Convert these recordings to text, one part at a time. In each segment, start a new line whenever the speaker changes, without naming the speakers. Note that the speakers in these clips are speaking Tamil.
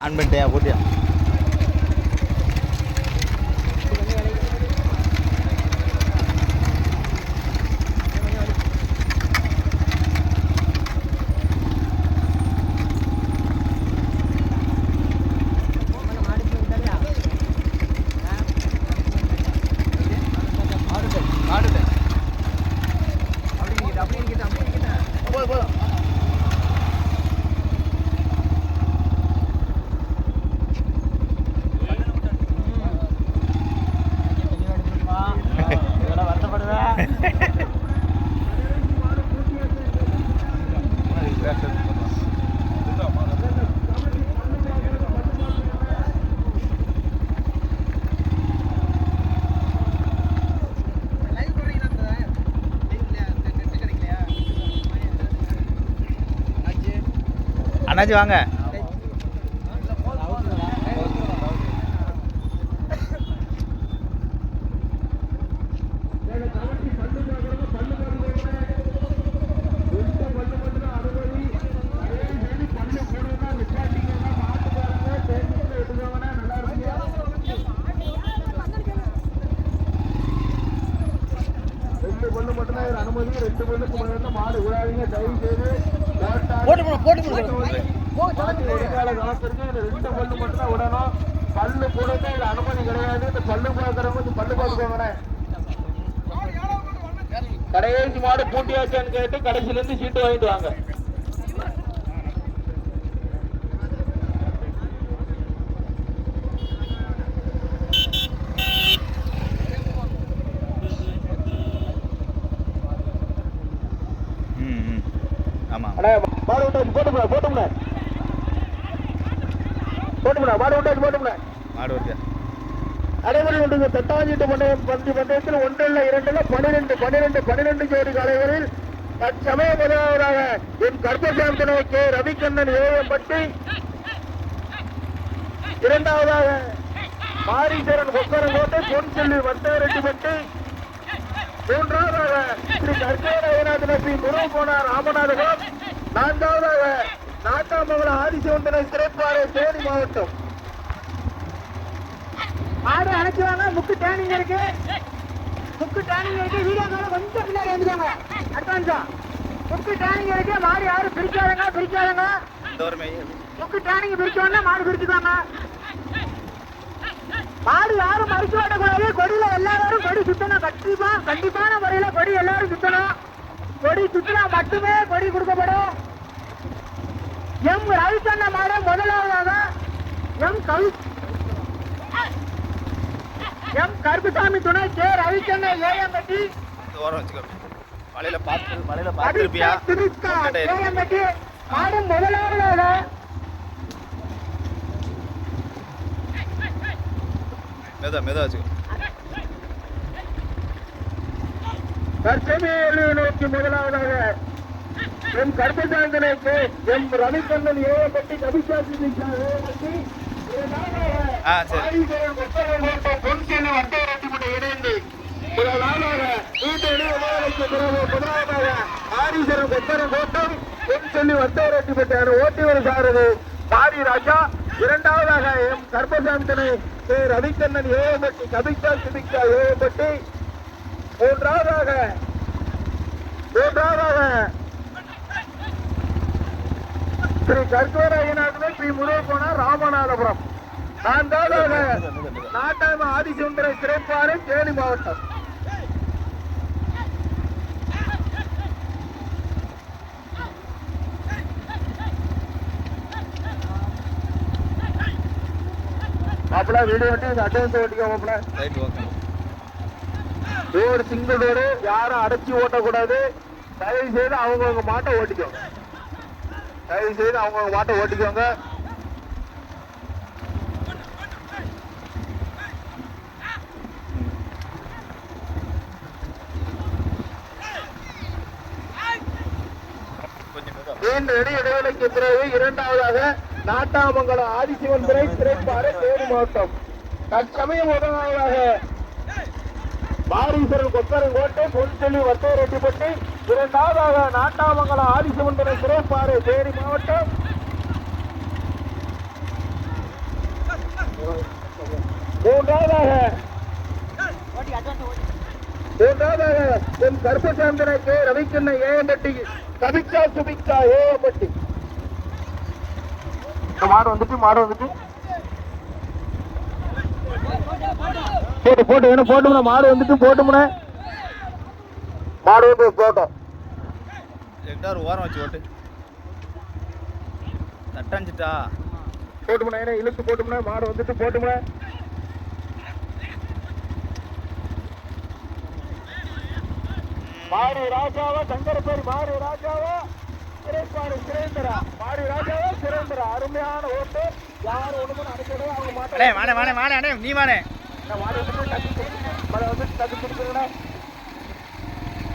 ஆன் பண்ணிட்டேன் போட்டியா போதும் போதும் அண்ணாச்சி வாங்க
ரெண்டு பல்லு மட்டும் தான் அனுமதி ரெண்டு பல்லுக்கு மேல மாடு விடாதீங்க தயவு செய்து
போட்டு போடு போட்டு. போடு
ரெண்டு பல்லு மட்டும் தான் விடணும். பல்லு போடுறது இதுல அனுமதி கிடையாது. இந்த பல்லு பார்க்கறவங்க கொஞ்சம் பல்லு பார்த்துக்கோங்கண்ணே கடைசி மாடு பூட்டியாச்சான்னு கேட்டு கடைசில இருந்து சீட்டு வாங்கிட்டு வாங்க
ம் ம் ஆமாம்
அண்ணா மாடு விட்டாச்சு போட்டுமுடா போட்டுமுடா போட்டுமுடா மாடு விட்டாச்சு போட்டுமுடா
மாடு ஓட்டியா
அனைவரும் ஒன்றுங்க தட்டாஞ்சிட்டு பந்தயம் பந்தி பந்தயத்தில் ஒன்றில் இரண்டுல பன்னிரெண்டு பன்னிரெண்டு பன்னிரெண்டு ஜோடி காலைகளில் தற்சமய முதலாவதாக என் கர்ப்பசாந்தனை கே. ரவிக்கண்ணன் ஏஎம்பட்டி இரண்டாவதாக மாரீஸ்வரன் கொக்கரங்கோட்டை பொன் செல்வி வட்டரெட்டிப்பட்டி மூன்றாவதாக ஸ்ரீ கர்கேரநாத நபி முருகோனார் ராமநாதபுரம். நான்காவதாக நாட்டாமங்கலம் ஆதிசிவந்தனை சிறைப்பாறை தேனி மாவட்டம்.
ஆடு அணைச்சுவாங்க முக்கு டேனிங் இருக்கு. முக்கு டேனிங் இருக்கு. வீடியோ கால கொஞ்சம் பின்னாடி வந்துக்கோங்க. அட்வான்ஸா? முக்கு டேனிங் இருக்கு. மாடு யாரும் பிரிக்காதங்க பிரிக்காதங்க.
ஒரு
முக்கு டேனிங் பிரிச்சோன்னா மாடு பிரிச்சுக்கோங்க. மாடு யாரும் மறுத்து விடக்கூடாது கொடியில எல்லாரும் கொடி சுத்தணும். கண்டிப்பா கண்டிப்பான முறையில கொடி எல்லாரும் சுத்தணும். கொடி சுத்தினா மட்டுமே கொடி கொடுக்கப்படும். எம் ரவிச்சந்திர மாடு முதலாவதாக எம் கவி எம் கருப்புசாமி துணை கே
இந்த ஓரம் வச்சுக்கோ மலையில் பார்த்து மலையில் பார்த்துருப்பியா?
ஏஎம்பட்டி மாடு முதலாவதாக.
மெதா மெதா வச்சுக்கோ.
தற்சமய நோக்கி முதலாவதாக எம் கர்ப்பசாந்தனைக்கு எம் ரவிக்கண்ணன் ஏவப்பட்டி கபிசாசி இணைந்து பிறகு முதலாவதாக ஆரீஸ்வரன் கொத்தரம் கோட்டம் பொன்செல்வி வட்டரட்டி ஓட்டி ஒரு சாரது பாரி ராஜா. இரண்டாவதாக எம் கர்ப்பசாந்தனை கே ரவிக்கண்ணன் ஏவப்பட்டி கபிச்சா சிபிச்சா ஏவப்பட்டி மூன்றாவதாக மூன்றாவதாக ஸ்ரீ கர்கவராயநாதன் ஸ்ரீ முருகோணர் ராமநாதபுரம். நான்காவதாக நாட்டாம ஆதிசுந்தர சிறைப்பாறை தேனி மாவட்டம். மாப்பிள வீடியோ ஓட்டி அட்வான்ஸ் ஓட்டிக்கோ மாப்பிள.
Right okay
door single door யாரும் அடைச்சி ஓட்டக்கூடாது. தயவு செய்து அவங்கவுங்க மாட்டை ஓட்டிக்கோங்க தயவு செய்து அவங்க மாட்டை ஓட்டிக்கோங்க. நெடு இடைவெளிக்கு பிறகு இரண்டாவதாக நாட்டாமங்கலம் ஆதிசிவன் துறை திரைப்பாறை தேனி மாவட்டம். தற்சமயம் முதலாவதாக மாரீஸ்வரன் கொத்தரங்கோட்டை பொன்செல்வி வட்டோரெட்டிப்பட்டி இரண்டாவதாக நாட்டாமங்கலம் ஆதிசிவன் துறை தேனி மாவட்டம். மூன்றாவதாக மூன்றாவதாக என் கருப்பசாந்தனுக்கு ரவிக்கண்ண ஏஎம்பட்டி கவிச்சா சுபிச்சா ஏஎம்பட்டி. மாடு வந்துட்டு மாடு வந்துட்டு. போட்டு போட்டு வேணும் போட்டுமுன மாடு வந்துட்டு போட்டுமுன மாடு வந்து போட்டோம்.
ஒரு ஓரம் வச்சு ஓட்டு. தட்டாஞ்சிட்டா
போட்டுமுன ஏன்னா இழுத்து போட்டுமுன மாடு வந்துட்டு போட்டுமுன மாடு ராஜாவா சங்கரப்பேரி மாடு ராஜாவா? சிறைப்பாடு சுரேந்திரா மாடு ராஜாவா சுரேந்திரா அருமையான ஓட்டு. யாரும் ஒண்ணுமே அனுப்பிடுவோம் அவங்க
வாணே வாணே வாணே அண்ணே நீ வாணே.
மாடு வந்து டக்கு கொடுத்து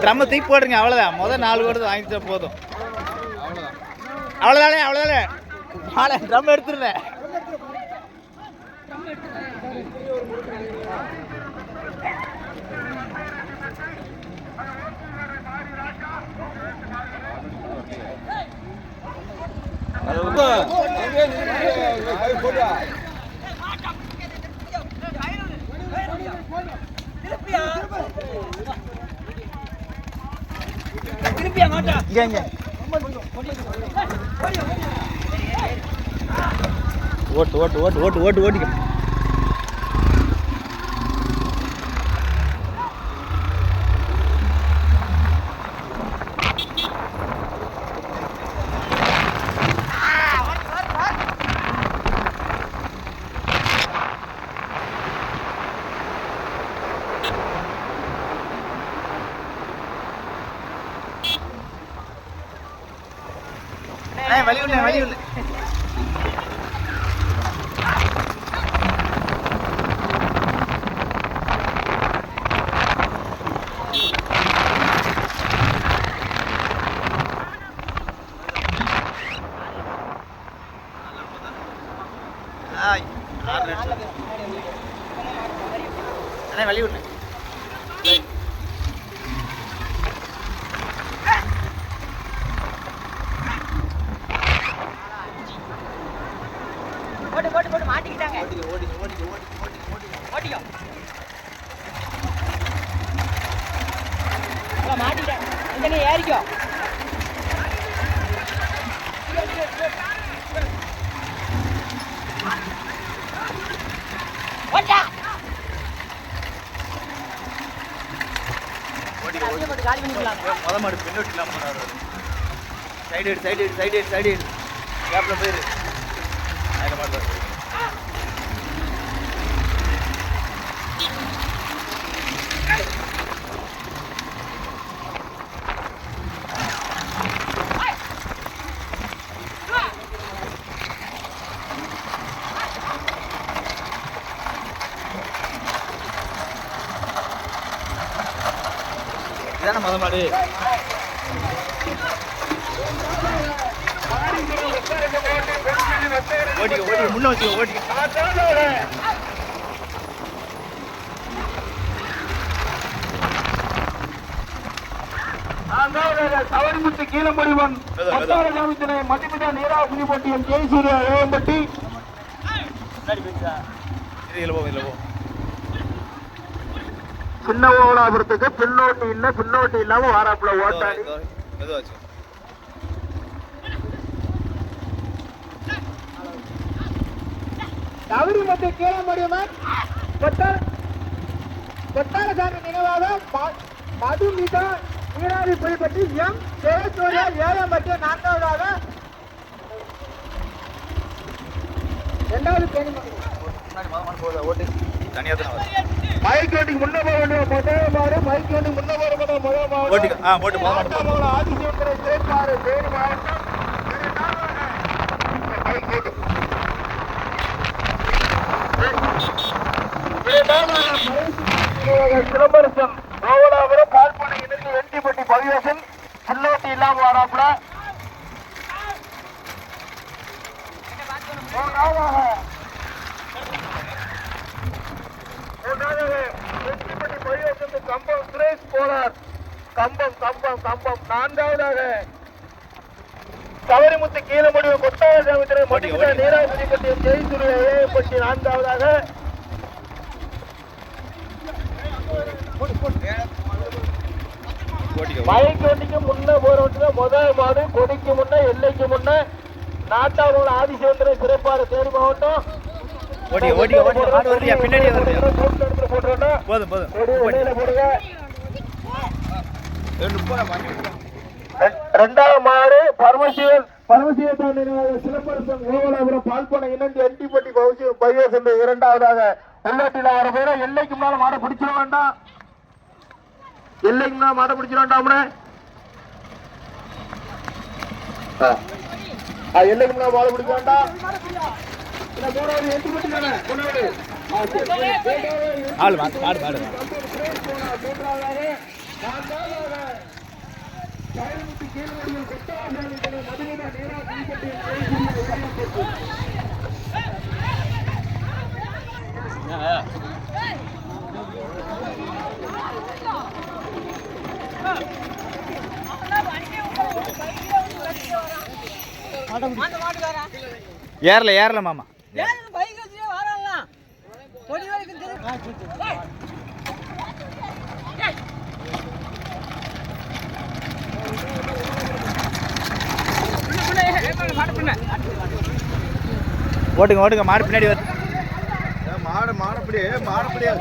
ட்ரம்மை தூக்கி போடுங்க அவ்வளோதான் முதல் நாலு கோடு வாங்கிட்டு போதும். அவ்வளோதானே அவ்வளோதானே மாலை ட்ரம் எடுத்துருந்தேன் இங்க இங்க. ஓட்டு ஓட்டு ஓட்டு ஓட்டு ஓட்டு ஓட்டிக்க அண்ணே, வழி விடு வழி. அண்ணே வழி விடு
போட்டு போட்டு போட்டு மாட்டிக்கிட்டாங்க
ஓடிக்க ஓடிக்க ஓடிக்க ஓடிக்க ஓடிக்க
ஓட்டிக்கோ அவ்வளோ மாட்டிக்கிட்டேன் இங்க நீ ஏறிக்கோ ஓட்டா
ஓடிக்க
அப்படியே போட்டு காலி பண்ணிக்கலாம்.
முத மாடு பின்னோட்டிலாம் போனார். சைடு சைடு சைடு சைடு எடு. கேப்பில் போயிரு அதில் மாடு பாரு. இதானே முத மாடு ஓடிக்க ஓடிக்க முன்ன வச்சுக்க ஓடிக்க.
சவரிமுத்து கீழம்படிவன் பத்தாரகாமித்தினை மதிப்பிட நீராகுதி போட்டியம் ஜெயசூரிய
போ இதில் போ.
சின்ன ஓலாபுரத்துக்கு பின்னோட்டி இல்ல பின்னோட்டி இல்லாம வாராப்புல ஓட்டாடி
தவறி மத்திய கீழமடியமன் கொட்டார கொட்டாரசாமி நினைவாக மதுமிதா நீராவி புலிப்பட்டி எம். ஜெயசூர்யா ஏழாம் பட்டிய நான்காவதாக. இரண்டாவது
ஓட்டு. தனியாக
மைக் வண்டிக்கு முன்ன போக வேண்டிய முதல் மாடு. மைக் வண்டிக்கு முன்ன போக வேண்டிய முதல் மாடு.
ஓட்டுக்கு. ஆ
தேனி மாவட்டம். போட்டு. சிலம்பரசன் கோவலாபுரம் பால்பனை இணைந்து வெண்டிப்பட்டி பவியசன் சில்லோட்டி இல்லாம வராப்புல மூன்றாவதாக மூன்றாவதாக வெண்டிப்பட்டி பவியசன் கம்பம் சுரேஷ் போனார் கம்பம் கம்பம் கம்பம் நான்காவதாக கவரிமுத்து கீழமுடிவு கொட்டாய சாமித்திரை மடிமுக நீராஜிப்பட்டி ஜெயசூரிய ஏஎப்பட்டி நான்காவதாக. வண்டிக்கு முன்ன போறவங்க முதல் மாடு கொடிக்கு முன்ன எல்லைக்கு முன்ன நாட்டாளோட ஆதிசேந்திரன் சிறப்பாக தேனி மாவட்டம்.
போதும் போதும்.
போடுங்க. ரெ- ரெண்டாவது மாடு பரமசிவன் பரமசிவன் நினைவாக சிலப்பரசன் கோவலாபுரம் பால்பனை இணைந்து எண்டிப்பட்டி பகுதி பையசன் இரண்டாவதாக உள்ளாட்டில வர பேர எல்லைக்கு மேல மாடை பிடிச்சிட வேண்டாம். எல்லைக்கு மேல மாடை பிடிச்சிட வேண்டாம்னே. எல்லைக்கு மேல மாடை பிடிக்க வேண்டாம். மூணாவது எண்டிப்பட்டி தானே? மூணாவது
ஆள்
மூன்றாவதாக ஏறல கயல்முத்து கீழ்வடியில் கொட்டாசாமி மதுமிதா நீரா புலிப்பட்டி
ஏறல ஏறல மாமா ஓட்டுங்க ஓட்டுங்க மாடு பின்னாடி வருது மாடு மாடப்படியே மாடப்படியே